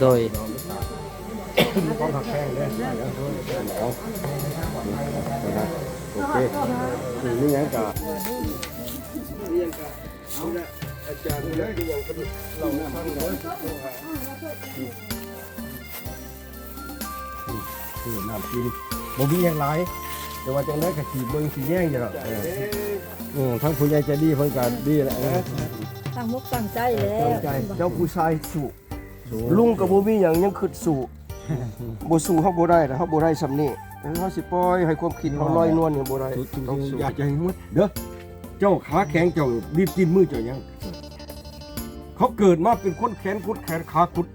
โดยของผักแพงเลยเอาโอเคนี่ยังกะนี่ยังกะเอาละอาจารย์เลยที่ยังเราฟังเลยคือน้ำกินบ่มีอย่างไรแต่ว่าจังได๋ก็ขีดเบิ่งสิแย่งอยู่ดอกเอออือทั้งผู้ใหญ่ใจดีเพิ่นก็ดีแหละเออตั้งมุกตั้งใจแล้วตั้งใจเจ้าผู้ชายสู้ ลุงกับบ่มีหยังยังคิดสู้บ่สู้เฮาบ่ได้นะเฮาบ่ได้สำนี้เฮาสิปล่อยให้ความคิดเฮาลอยนวลนี่บ่ได้ต้องสู้อยากจะให้หมดเด้อเจ้าขาแข็งเจ้ารีบกินมือเจ้ายังเขาเกิดมาเป็นคนแขนกุดแขนขากุด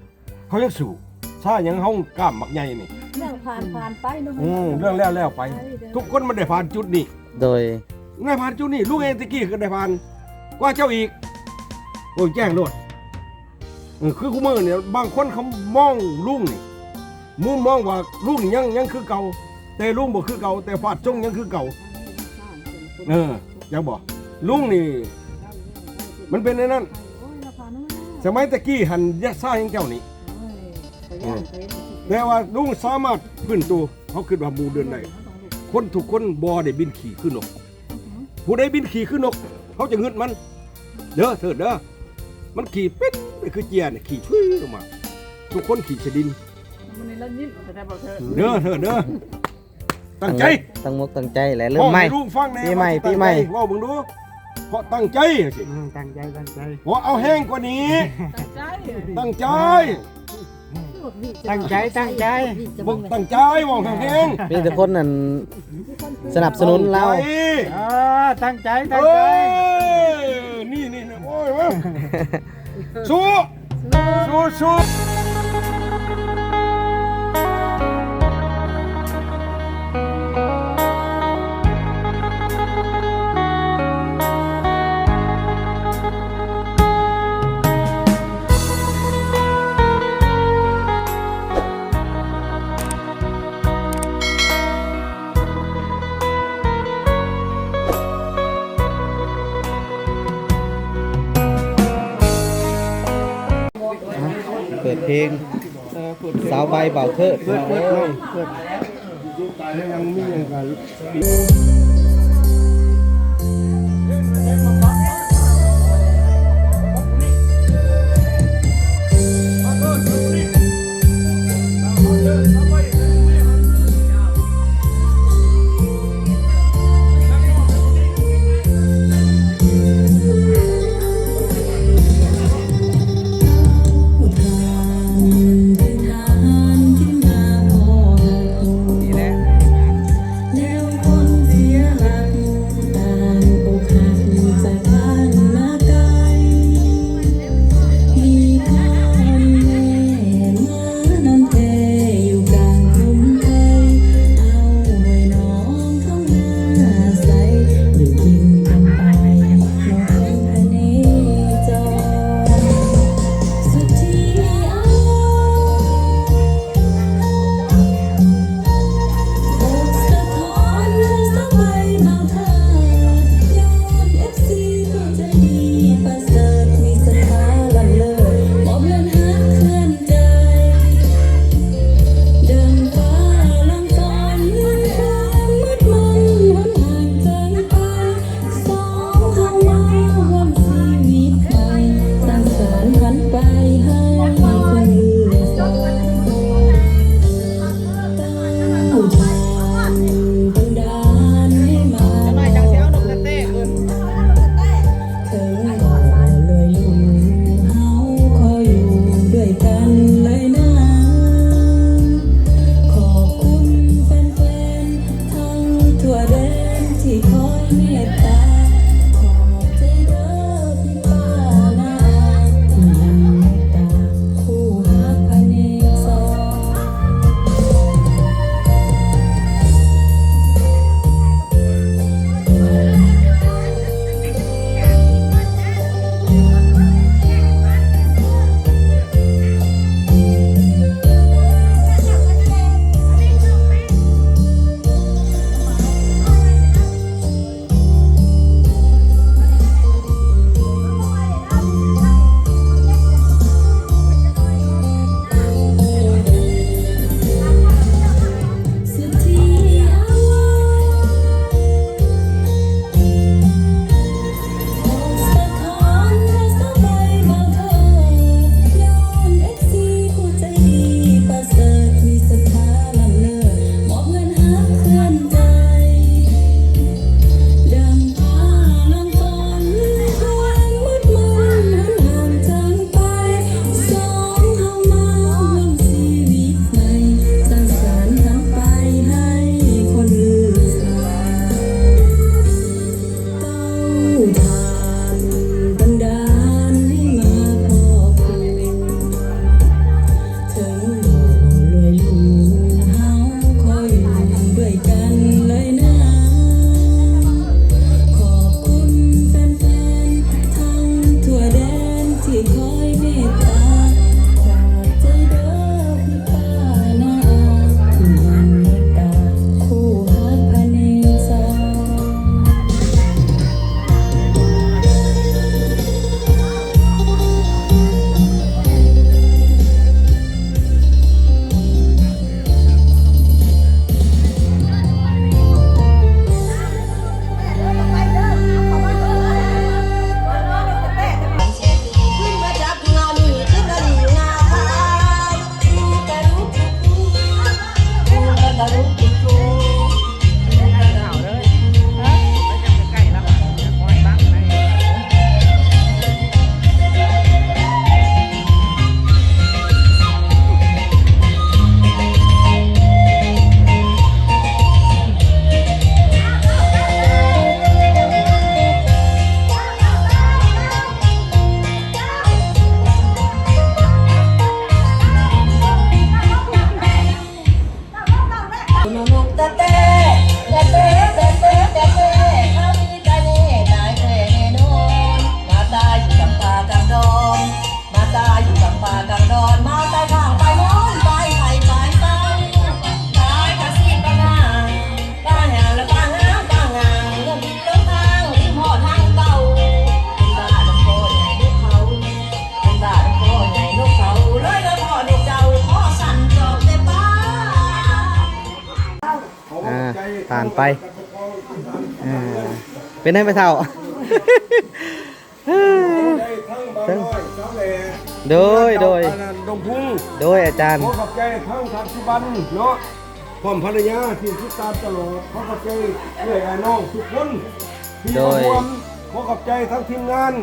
เขายังสู้ถ้ายังเฮากล้ามมักใหญ่นี่เรื่องผ่านผ่านไปเนาะอืมเรื่องแล้วแล้วไป ทุกคนมันได้ผ่านจุดนี้โดยได้ผ่านจุดนี้ลูกเองตะกี้ก็ได้ผ่านกว่าเจ้าอีกโอ้ยแจ้งโลดเออคือคู่มือเนี่ยบางคนเขามองลุงนี่มุมมองว่าลุงนี่ยังยังคือเก่า แต่ลุงบ่คือเก่าแต่ฟาดจงยังคือเก่า เออยังบอกลุงนี่ มันเป็นในนั้น สมัยตะกี้หันยัดซ่าให้เจ้านี่ แต่ว่าลุงสามารถขึ้นตัวเขาขึ้นว่าหมูเดินได้คนทุกคนบ่ได้บินขี่ขึ้นนก ผู้ใดบินขี่ขึ้นนก เขาจะเงึดมัน เด้อเถิดเด้อมันขี่เป็น ไปคือเจียเนี่ยขี่ชุยลงมา ทุกคนขี่ชดินมันนี่แล้วยิ้มแต่ได้บอกเธอเด้อเถิดเด้อตั้งใจตั้งมุกตั้งใจและเริ่มใหม่พ่อลูกฟังแน่ปีใหม่ว่าสิปีใหม่ตั้งใจว่ามึงดูเพราะตั้งใจสิตั้งใจตั้งใจเพราะเอาแห้งกว่านี้ ตั้งใจตั้งใจตั้งใจตั้งใจบอกตั้งใจบอกแห้งมีแต่คนนั่นสนับสนุนเราตั้งใจเออตั้งใจตั้งเอ้ใจยนี่นี่นะโอ้ย เว้ยาวใบเบาเถอะเปิดเปิดเลยเปิดตายแล้วยังมีอย่างกันนี่ ป่ากับดอนมาตายข้างไปนอนไปไปไปไปตายกะสิปะนางป้าหาและป้างาป้างาเรื่องเรื่องทางริมหอทางเก่าเป็นบ้าลำโพงใหญ่ลูกเขาเป็นบ้าลำโพงใหญ่ลูกเขาเลยแล้วพ่อเด็กเจ้าพ่อสั่นจอบแต่ป้าอ่าผ่านไปอ่าเป็นไงไปเท่าได้ทั้ง น้อยสาวแหล่โดยโดยอันนั้นดงพุ่งโดยอาจารย์ ขอขอบใจทั้งทางสุบันเนาะพร้อมภรรยาที่ติดตามตลอดขอขอบใจเพื่อนไอ้น้องทุกคนที่โดมายร่วมขอขอบใจทั้งทีมงาน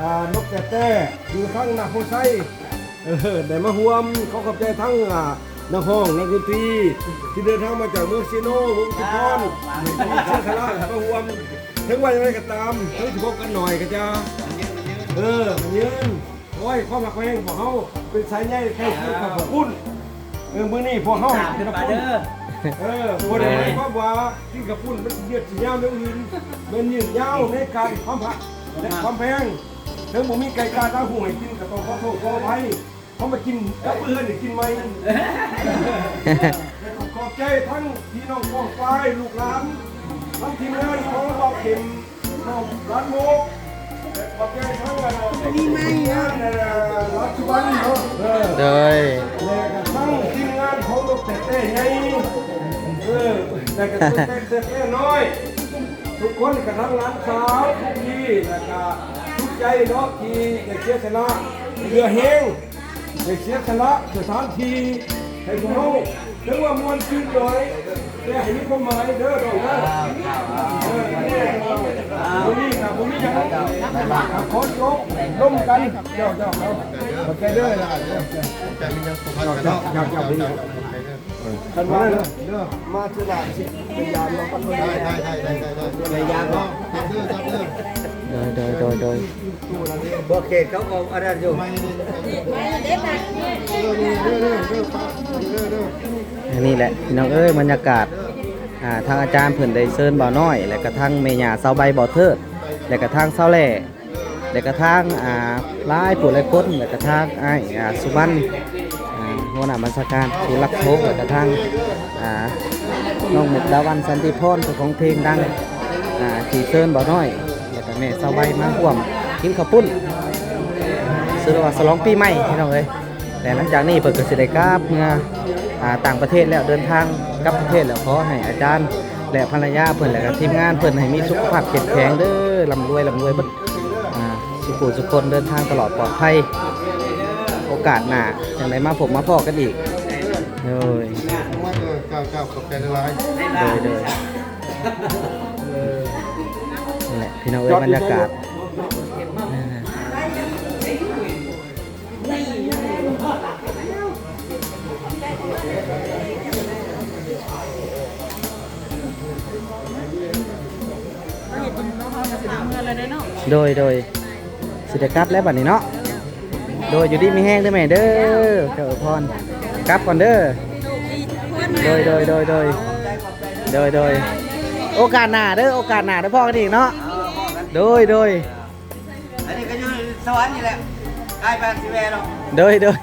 อ่านกแต่แต่อยู่ทั้งนาโพไซเออได้มาร่วมขอขอบใจทั้งอ่านักห้องนักดนตรีที่เดินทางมาจากเมืองซีโนวงสุพรเชื่อสละมาร่วมถึงวันยังไงก็ตามทั้งที่พบกันหน่อยก็จะเออมันยืน โอ้ยความหักแพงพวกเขาเป็นสายใยแค่คือขับขอบคุณเออมื้อนี้พวกเขาเป็นขับคุณเออบ่ได้หมายความว่าที่ขับคุณมันยืดสิยาวเรื่องอื่นมันยืดยาวในการความผักและความแพงถึงบ่มีไก่กาตาหูให้กินก็ต้องขอโทษขออภัยเขามากินกับเพื่อนนี่กินไหมขอบใจทั้งพี่น้องกองฟ้ายลูกหลานทั้งทีมงานของเราเข็มน้องร้านโมกขอบใจทั้งกั นี่ไม่งานรัฐบาลเนาะเออโดยทั้งทีมงานของลูกเตะเต้ใหญ่เออแต่ก็เตะเตะเต้น้อย ทุกคนกับทั้งร้านสาวทุกที่แล้วก็ทุกใจเนาะที่ได้เสียสละเรือเฮงได้เสียสละสถานที่ให้พวกเราถึงว่ามวลชื่นหน่อย แต่ให้มีความหมายเด้อดอกนะเออนี่ครับนี่ครับผมมีอย่างนั้นครับขอจบร่วมกันเจ้าเจ้าเขาโอเคเด้อนะเจ้าเจ้าเจ้าเจ้าเจ้าเจ้าพี่ คันว่าเด้อมาที่หลังสิพยายามเราก็ได้ได้ได้ได้ได้พยายามเนาะโดยโดยโดยโดยบอกเขตเขาเอาอะไรอยู่อันนี้แหละน้องเอ้ยบรรยากาศอ่าทางอาจารย์เพิ่นได้เชิญบ่าวน้อย และกระทั่งเมญาเสาใบบ่อเทิดและกระทั่งเสาแหล่และกระทั่งอ่าลายผู้ลายคนและกระทั่งอ้ายอ่าสุบัน หัวหน้าบัญชาการผู้รักโชคกระทั่งอ่าน้องหมุกดาวันสันติพรเจ้าของเพลงดังอ่าที่เชิญบ่าวน้อยและก็แม่เสาใบมาร่วมกินข้าวปุ้นซื้อว่าสลองปีใหม่พี่น้องเอ้ยแต่หลังจากนี้เปิดกสิได้กลับเมื่ออ่าต่างประเทศแล้วเดินทางกลับประเทศแล้วขอให้อาจารย์และภรรยาเพิ่อนและทีมงานเพิ่อนให้มีสุขภาพเข้มแข็งเด้อร่ำรวยร่ำรวยบัดอ่าสุขุสุขคนเดินทางตลอดปลอดภัย โอกาสหน้าจังไดมาผมมาพอกันอีกโดยเก้าเก้าขอบใจละลายโดยโดยนี่แหละพี่น้องเอ้ยบรรยากาศอ่าเมื่อไรได้เนาะโดยโดยสิได้กลับแล้วบัดนี้เนาะ โดยอยู่ดีมีแห้งเด้อแม่เด้อเจ้าอวยพรกลับก่อนเด้อโดยโดยโดยโดยโดยโดยโอกาสหน้าเด้อโอกาสหน้าได้อพ่อกันอีกเนาะโดยโดยอันนี้ก็อยู่สวรรค์นี่แหละกลายเป็นสิแวร์หรอกโดยโดย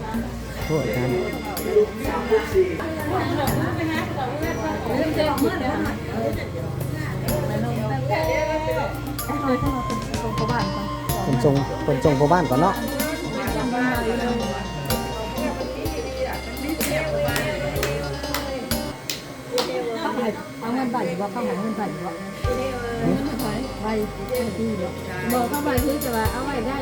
โอ้อาจารย์คนส่งคนส่งพ่อบ้านก่อนเนาะเอาเงินใบบ่เข้าหาเงินใบบ่า ใบที่บ่บอกเข้าไปคือจะว่าเอาไว้ได้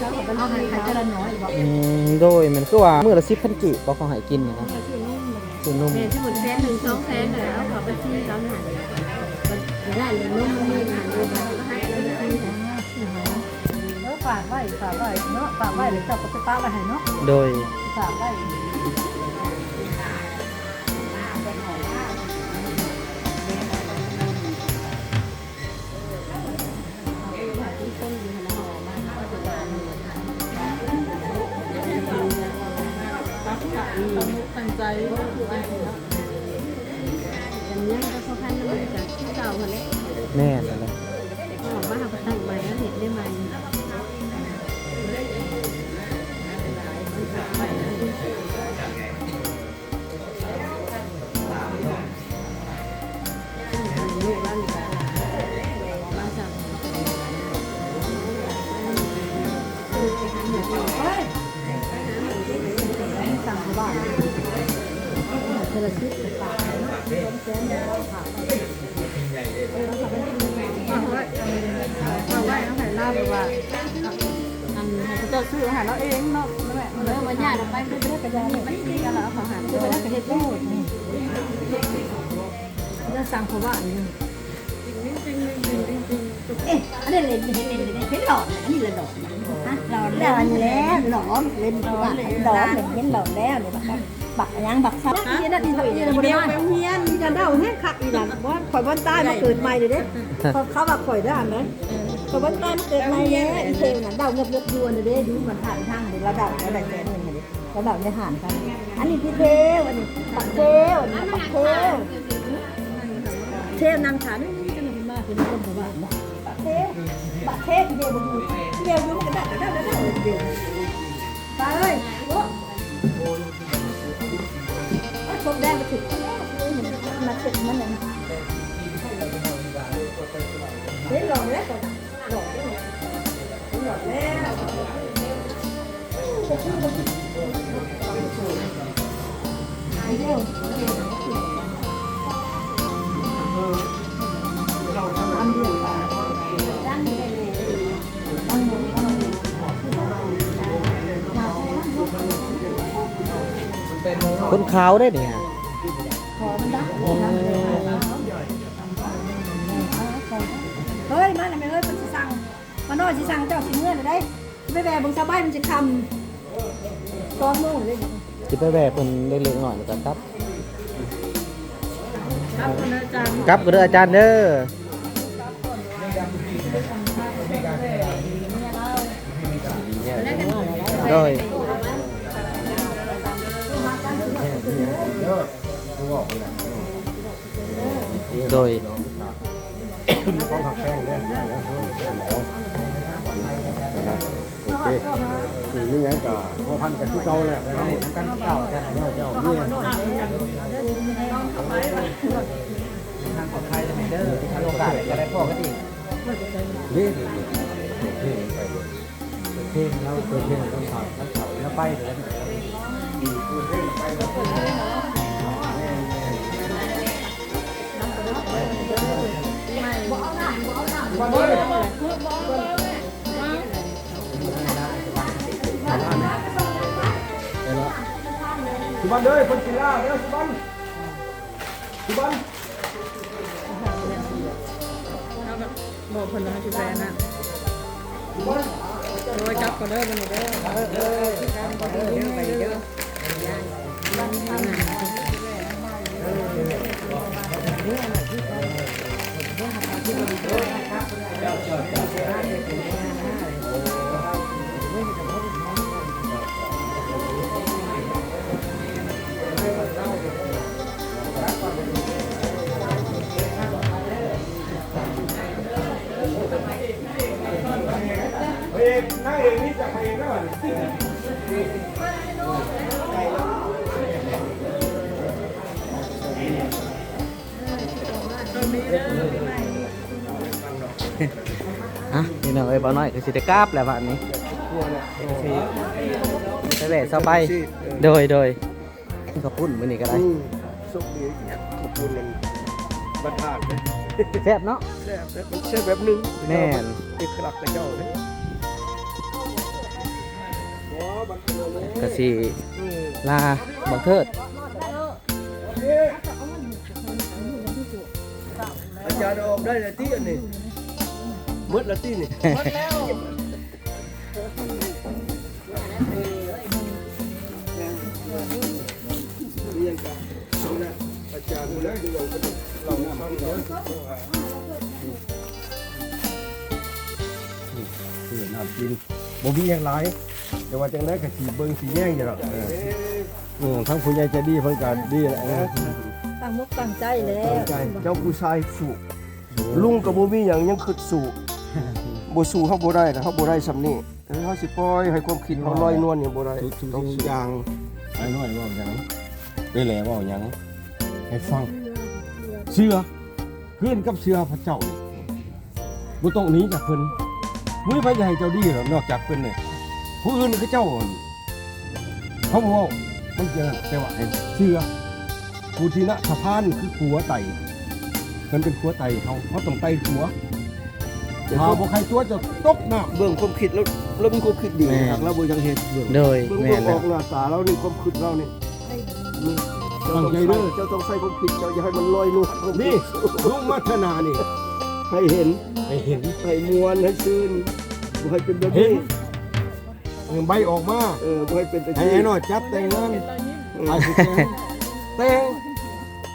แล้วเขาเอาให้ใครจะละน้อยบ่อืมโดยมันคือว่ามื้อละ10,000กิบ่เขาให้กินนะคือนุ่มแม่ที่หมดแสนหนึ่งสองแสนเลยเอาขอไปที่ร้านอาหารมันได้เลยนุ่มมันมีอาหารด้วยกันก็ให้เราไปที่แล้วฝากไว้ฝากไว้เนาะฝากไว้หรือเจ้าก็ไปป้าไว้ให้เนาะโดยฝากไว้ ตั้งใจอย่างนี้ก็เขาพันน้ำมันจากที่เก่าคนนี้แม่นนั่นแหละบอกว่าเขาตั้งใหม่แล้วเห็นได้ไหม สั่งเขาว่าอันนี้เอ๊ะอันนี้เล่นเห็นเล่นเล่นเห็นหลอดอันนี้เลยหลอดหลอดแล้วอันนี้แล้วหลอดเล่นว่าหลอดเล่นเห็นหลอดแล้วเนี่ยบักบักยังบักซับนี่นั่นนี่นี่บริวารเฮียนนี่จะเดาแห้งคักอีหลังว่าข่อยบ้านใต้มาเกิดใหม่เลยเด้เขาว่าข่อยได้ไหมข่อยบ้านใต้มาเกิดใหม่แล้วอีเทงน่ะเดาเงียบเงียบยวนเลยเด้ดูมันผ่านทางเลยราเดาเราได้แสนหนึ่งเลยเราเดาในห่านกันอันนี้พี่เทวอันนี้ปักเทวอันนี้ปักเทว เทวนางขานี่จะนำมาเป็นคนของบ้านเทวปักเทวเดียวดูเดียวดูมันก็ได้ได้ได้ได้เดียวตายเลยโอ้ชมแดงมาถึงมาถึงมันเลยเฮ้ยหล่อแล้วหล่อหล่อแล้วเดียว ขาวได้เนี่ยเฮ้ยมาหน่อยไหมเฮ้ยมันสิสั่งมาโน่สิสั่งเจ้าสิเมื่อได้ไม่แบบบางชาวบ้านมันจะคำซ้อมโน่นเลยสิไปแวะเพิ่นเล็กหน่อยแล้วกันครับ ครับคุณอาจารย์ครับก็เด้ออาจารย์เด้อโดย พันกับที่เก่าแหละเราทำกันเก่าแต่เจ้าเจ้าเนี่ยทางปลอดภัยจะไม่เด้อทางโอกาสจะได้พ่อก็ดีนี่เพลงเราเปิดเพลงต้องสาวต้องสาวแล้วไปเลย สุบันเด้อคนกินลาเด้อสุบันสุบันบอกคนละที่แฟนนะโดยจับก็เด้อมันเด้อเออเออจับก็เด้อเด้อไปเด้อเอกนางเอกนี่จะไปเองได้ป่ะอะพี่น้องเอ้ยบ่น้อยคือสิได้กราบแล้วบัดนี้ใช่แหละสบายโดยโดยขอบคุณมื้อนี้ก็ได้อืมสุขดีขอบคุณมันบรรทัดเลยแซ่บเนาะแซ่บแซ่บมันแซ่บแบบหนึงแม่นเอกลักษณ์กับเจ้าเล ก็สิอืมลาบังเทิดอาจารย์ออกได้ละที่อันนี้หมดละที่นี่เรียนกันเอาละอาจารย์แล้วที่เราก็เราทำเนาะคือน้ำกินบ่มีอย่างไร แต่ว่าจังได๋ก็สิเบิ่งสิแย่งอยู่หรอกเอออืมทั้งผู้ใหญ่ใจะดีเพิ่นก็ดีแหละเออตั้งมุกตั้งใจแล้วใจเจ้าผู้ชายสู่ลุงกับบ่มีหยังยังคิดสู่บ่สู่เฮาบ่ได้นะเฮาบ่ได้ซำนี้เออเฮาสิปล่อยให้ความคิดเฮาลอยนวลนี่บ่ได้ต้องสู่อย่างไอ้น้อยเว้าหยังเอ้แหล่เว้าหยังให้ฟังเชื่อเพื่อนกับเชื่อพระเจ้านี่บ่ต้องหนีจากเพิ่นบ่มีไผจะให้เจ้าดีหรอกนอกจากเพิ่นนี่ ผู้อื่นคือเจ้าเขาบ่เว้ามันจะแต่ว่าให้เชื่อผู้ที่นะสะพานคือขัวไตมันเป็นขัวไตเขาเขาต้องไตขัวถ้าบ่ใครตัวจะตกน้ำเบื้องความคิดแล้วแล้วมีความคิดดีนะครับแล้วบ่ยังเห็นเบื้องโดยเบื้องแม่นอแล้อวกหน้าตาเรานี่ความคิดเรานี่นี่เจ้าต้องใช้เจ้าต้องใส่ความคิดเจ้าอย่าให้มันลอยนวลนี่ลุงมัฒนานี่ให้เห็นให้เห็นให้มวลให้ซื่นบ่ให้เป็นแบบนี้ ใบออกมาเออบ่ให้เป็นให้ไอ้น้อยจับแต่งงานอาสิแต่งแต่ง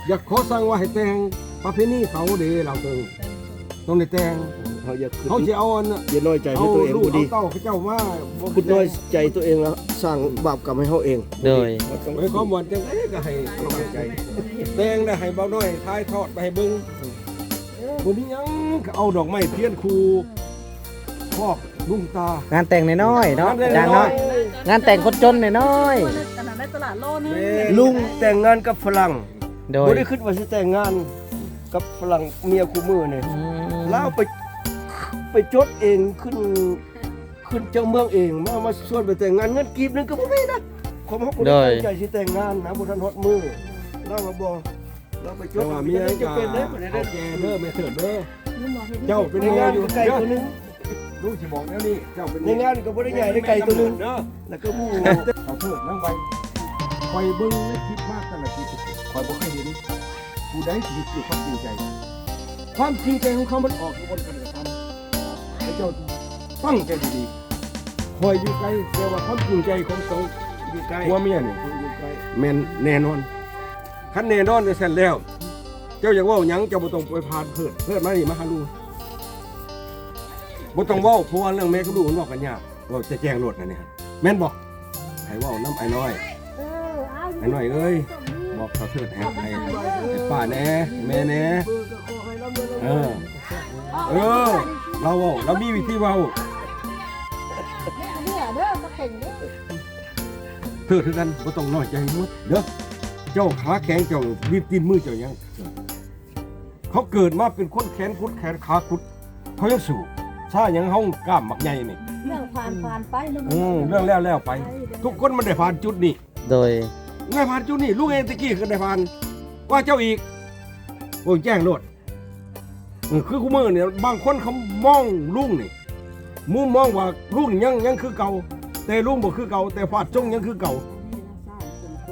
อยากขอสั่งว่าให้แต่งประเพณีเขาเด้เราต้องต้องได้แต่งเขาอยากเขาสิเอาอันน่ะอย่าน้อยใจเอาให้ตัวเองลูกบ่ดีเอาเต้าเขาเจ้ามาบ่คุณน้อยใจตัวเองแล้วสร้างบาปกรรมให้เขาเองโดยไอ้ความหวานจังไดก็ให้กำลังใจ แต่งได้ให้เบาน้อยทายทอดไปให้เบิ่งบ่มีหยังก็เอาดอกไม้เทียนคูพอก ลุงตา งานแต่งน้อยๆเนาะงอาจารย์เนาะงานแต่งคนจนน้อยขนาดในตลาดโลนึงลุงแต่งงานกับฝรั่งๆโดยบ่ได้คิดว่าสิแต่งงานกับฝรั่งเมียคู่มือนี่อืมแล้วไปไปจดเองขึ้นขึ้นเจ้าเมืองเองมามาส่วนไปแต่งงานเงินกีบหนึงก็บ่มีนะผมเขาบ่ได้ตั้งใจสิแต่งงานนะบ่ทันฮอดมือเรามาบ่เราไปจดว่ามีอะไรจะเป็นเด้อบ่ได้ได้แก่เด้อแม่เถิดเด้อ เจ้าเป็นงานอยู่ไก่ตัวนึง ลูกสิบอกแล้วนี่เจ้าเป็นในงานก็บ่ได้ใหญ่ได้ไก่ตัวนึงเด้อแล้วก็หมู่เอาเถิดนั่งไปคอยเบิ่งในคลิปมากแต่ละคลิปคอยบ่เคยเห็นผู้ใดที่มีความจริงใจ ความจริงใจของเขามันออกอยู่บนกระดาษให้เจ้าตั้งใจดีๆคอยอยู่ไกลแต่ว่าความจริงใจของสองอยู่ไกลหัวเมียนี่แม่นแน่นอนคันแน่นอนจะเสร็จแล้ว เจ้าอยากเว่าหยังเจ้าบ่ต้องไปพานเพิดเพิดมานี่มาหาลูก บ่ต้องเว้าเพราะว่าเรื่องแม่กับลูกมันเว้ากันยากเว้าจะแจ้งรถนะเนี่ยแม่นบอกให้เว้าน้ำไอ้น้อยไอ้น้อยเอ้ยบอกเขาเถิดให้ให้ให้ป้าแหน่แม่แหน่เออ เออ เราเว้าเรามีวิธีเว้าเด้อเด้อก็เก่งเด้อเธอคือกันบ่ต้องน้อยใจหมดเด้อเจ้าขาแข็งเจ้ารีบตีนมือเจ้ายังเขาเกิดมาเป็นคนแขนคุดแขนขาคุดเขายังสู้ ซาหยังเฮากล้ามมักใหญ่นี่เรื่องผ่านผ่านไปเรื่องอืมเรื่องแล้วแล้วไป ทุกคนมันได้ผ่านจุดนี้โดยได้ผ่านจุดนี้ลูกเองตะกี้ก็ได้ผ่านว่าเจ้าอีกโอ้ยแจ้งโลดเออคือคู่มือเนี่ยบางคนเขามองลุงนี่มุมมองว่าลุงยังยังคือเก่า แต่ลุงบ่คือเก่า แต่ฟาดจงยังคือเก่า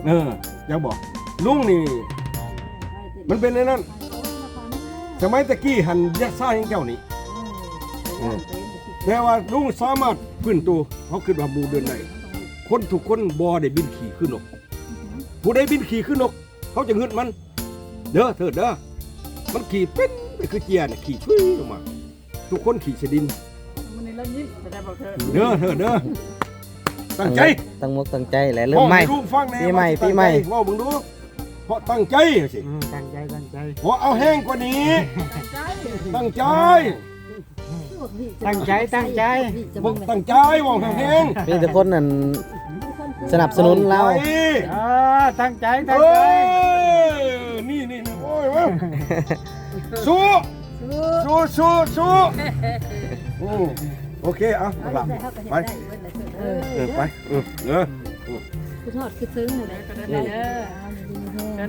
เอออยากบอกลุงนี่ มันเป็นในนั้นสมัยตะกี้หันยักษ์ซ่ายังเจ้านี่ เออแต่ว่าลุงสามารถพื้นตัวเขาคิดว่าหมูเดินได้คนทุกคนบ่ได้บินขี่ขึ้นนก ผู้ใดบินขี่ขึ้นนก เขาจะเงึดมัน เด้อเถิดเด้อมันขี่เป็นนี่คือเจียเนี่ยขี่ชุยลงมา ทุกคนขี่เสดินมันนี่เรายิ้มจะได้บอกเธอเด้อเด้อเด้อตั้งใจตั้งมกตั้งใจและเริ่มใหม่พ่อลูกฟังแน่ปีใหม่ว่าสิปีใหม่ตั้งใจว่ามึงดูเพราะตั้งใจสิตั้งใจตั้งใจเพราะเอาแห้งกว่านี้ ตั้งใจตั้งใจ ตั้งใจบอกตั้งใจว่าแห้งมีแต่คนนั่นสนับสนุนเราตั้งใจเออตั้งใจตั้งเอ้ใจยนี่นี่นี่โอ้ยเว้ยสู้สู้สู้สู้อืมโอเคเอาไปละไปเออไปเออเออคือทอดคือซึ้งเลยก็ได้เด้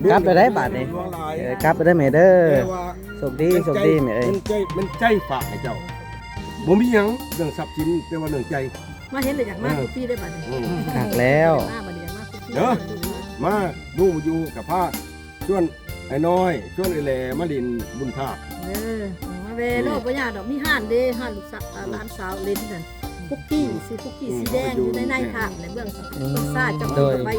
อกลับไปได้บาทนี่หลวงหลายเออกลับไปได้แม่เด้อแต่ว่าโชคดีโชคดีแม่เอ้ยมันใจมันใจฝากให้เจ้า บ่มีหยังเรื่องทรัพย์สินแต่ว่าเรื่องใจ มาเห็นเลยอยากมาคุกกี้ได้บัดนี้อืม หักแล้ว มาบัดนี้อยากมาคุกกี้เด้อ มาดูอยู่กับพาชวนไอ้น้อยชวนไอ้แหล่มาดินบุญภาคเออมาเวโลกปัญญาดอกมีห่านเด้ห่านลูกสาวอ่าหลานสาวเล่นนั่นคุกกี้ซื้อคุกกี้สีแดงอยู่ในในถาดในเบื้องต้นซ่าจังเลยไป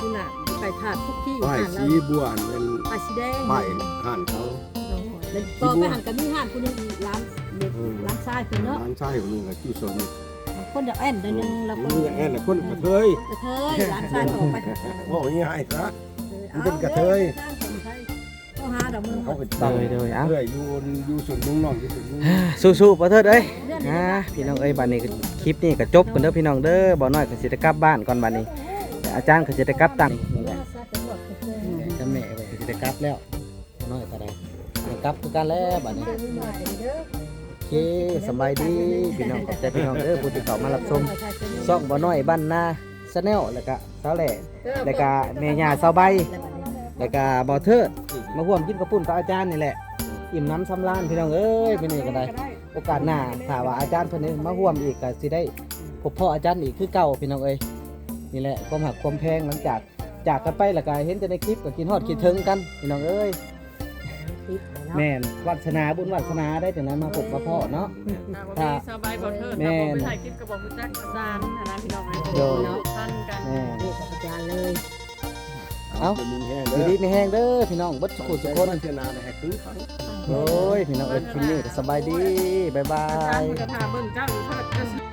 นี่น่ะไปถาดคุกกี้ป้ายห่านแล้สีวบัวเป็นป้ายสีแดง ป้ายห่านเขา แล้วต่อไปห่านกันมีห่านคนนึงร้านเด็กร้านซ้ายคือเนาะร้านชายคนหนึงกับชื่อสนคนอยากแอนเดี๋ยวนึงแล้วคนนี่อย่างนั้นแหละคนกระเทยกระเทยร้านซ้ายต่อไปบอกง่ายๆซะมันเป็นกระเทยก็หาดอกมือเขาเป็นโดยโดยเอ้าเอ้ยอยู่อยู่ส่วนนุ่งน้องอยู่ส่วนนุ่งสู้ๆประเทิดเอ้ยอ่าพี่น้องเอ้ยบัดนี้ก็คลิปนี้ก็จบกันเด้อพี่น้องเด้อบ่น้อยก็สิได้กลับบ้านก่อนบัดนี้แต่อาจารย์ก็สิได้กลับตังนี่แหละจะแม่ไปสิได้กลับแล้วบ่น้อยก็ได้ได้ กลับคือกันแล้วบัดนี้โอเคสำบายดีพี่น้องขอบใจพี่น้องเด้อผู้ที่เข้ามารับชมช่องบ่น้อยบ้านนาชาแนลแล้วก็สาวแหล่แล้วก็แม่ย่าสาวใบแล้วก็บ่เทิดมาร่วมกินกระปุ่นกับอาจารย์นี่แหละ อิ่มน้ำสำราญพี่น้องเอ้ยเป็นนี่ก็ได้ โอกาสหน้าถ้าว่าอาจารย์เพิ่นนี่มาร่วมอีกก็สิได้พบพ่ออาจารย์อีกคือเก่าพี่น้องเอ้ยนี่แหละความหักความแพงหลังจากจากกันไปแล้วก็เห็นแต่ในคลิปก็กินฮอดคิดถึงกันพี่น้องเอ้ย แม่นวัฒนาบุญวัฒนาได้จังนั้นมาพบมาพ่อเนาะถ้าสบายบอกเธอถ้าบอกไปถ่ายคลิปก็บอกคุณจักซานนะพี่น้องนะท่านกัน แม่นนี่อาจารย์เลยเอ้าเป็นแห้งอยู่เด้ดีอไม่แห้งเด้อพี่น้องเบิดสุขสุขคนมันเทียนาในแหกคือเขาโอ้ยพี่น้องเอ้ยคลิปนี้ก็สบายดีบ๊ายบาอาจารยย์มันจะพาเบิ่งเจ้าอยู่เถิด